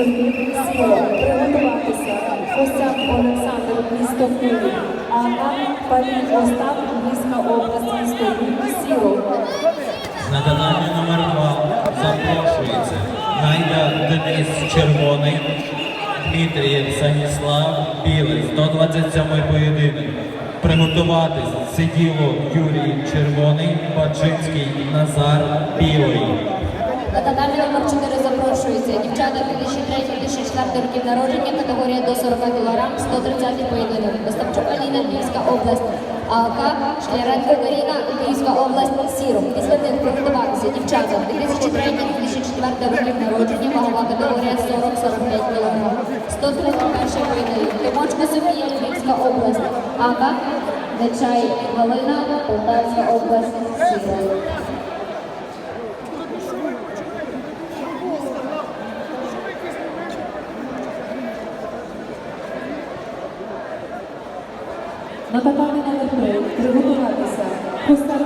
Приготуватися. Костяк Олександр, місто Київ. Анна Палій Остап, Львівська область, місто Сіло. Татамі номер 2 запрошується Гайда Денис Червоний, Дмитрієв Станіслав Білий, 127 поєдинок. Приготуватись Сиділо Юрій Червоний, Бачинський Назар Білий. На татамі номер 4 запрошуються дівчата 2003-2004 років народження, категорія до 40 кг, 130 поєдинок. Остапчук Аліна, Львівська область. АК Шкляренко Каріна, Львівська область, Сіром. Після них приготуватися дівчата 2003-2004 років народження, вагова категорія 40-45 кг. 131 поєдинок. Тимочко Софія, Львівська область. АК Нечай Галина, Полтавська область, Сіром. На татамі номер 3 приготуватися. Костяк